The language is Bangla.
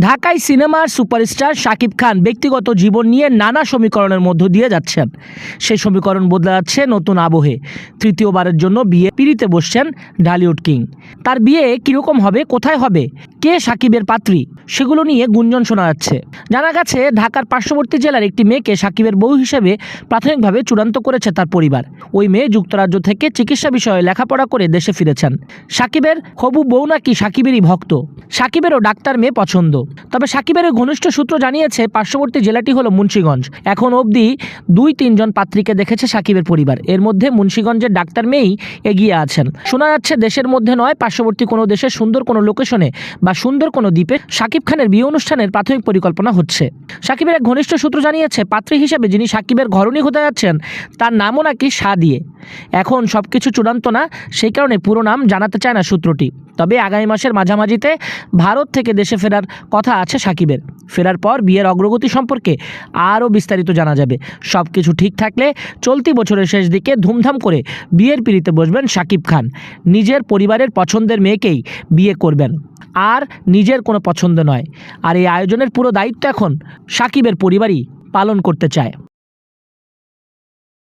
ঢাকায় সিনেমার সুপারস্টার শাকিব খান ব্যক্তিগত জীবন নিয়ে নানা সমীকরণের মধ্য দিয়ে যাচ্ছেন। সেই সমীকরণ বদলে যাচ্ছে নতুন আবহে। তৃতীয়বারের জন্য বিয়ে পিড়িতে বসছেন ঢালিউড কিং। তার বিয়ে কীরকম হবে, কোথায় হবে? কে সাকিবের পাত্রী? সেগুলো নিয়ে গুঞ্জন শোনা যাচ্ছে। জানা গেছে, ঢাকার পার্শ্ববর্তী জেলার একটি মেয়েকে সাকিবের বউ হিসেবে প্রাথমিকভাবে চূড়ান্ত করেছে তার পরিবার। ওই মেয়ে যুক্তরাজ্য থেকে চিকিৎসা বিষয়ে লেখাপড়া করে দেশে ফিরেছেন। সাকিবের হবু বউ নাকি সাকিবেরই ভক্ত? সাকিবেরও ডাক্তার মেয়ে পছন্দ। তবে সাকিবের ঘনিষ্ঠ সূত্র জানিয়েছে, পার্শ্ববর্তী জেলাটি হলো মুন্সীগঞ্জ। এখন অবধি দুই তিনজন পাত্রীকে দেখেছে সাকিবের পরিবার। এর মধ্যে মুন্সীগঞ্জের ডাক্তার মেয়েই এগিয়ে আছেন। শোনা যাচ্ছে, দেশের মধ্যে নয়, পার্শ্ববর্তী কোনো দেশের সুন্দর কোনো লোকেশনে বা সুন্দর কোনো দ্বীপে সাকিব খানের বিয়ে অনুষ্ঠানের প্রাথমিক পরিকল্পনা হচ্ছে। সাকিবের এক ঘনিষ্ঠ সূত্র জানিয়েছে, পাত্রী হিসেবে যিনি সাকিবের ঘরণী হতে যাচ্ছেন, তার নামও নাকি সা দিয়ে। এখন সব কিছু চূড়ান্ত না, সেই কারণে পুরো নাম জানাতে চায় না সূত্রটি। তবে আগামী মাসের মাঝামাঝিতে ভারত থেকে দেশে ফেরার কথা আছে সাকিবের। ফেরার পর বিয়ের অগ্রগতি সম্পর্কে আরও বিস্তারিত জানা যাবে। সব কিছু ঠিক থাকলে চলতি বছরের শেষ দিকে ধুমধাম করে বিয়ের পিড়িতে বসবেন সাকিব খান। নিজের পরিবারের পছন্দের মেয়েকেই বিয়ে করবেন। আর নিজের কোনো পছন্দ নয়। আর এই আয়োজনের পুরো দায়িত্ব এখন সাকিবের পরিবারই পালন করতে চায়।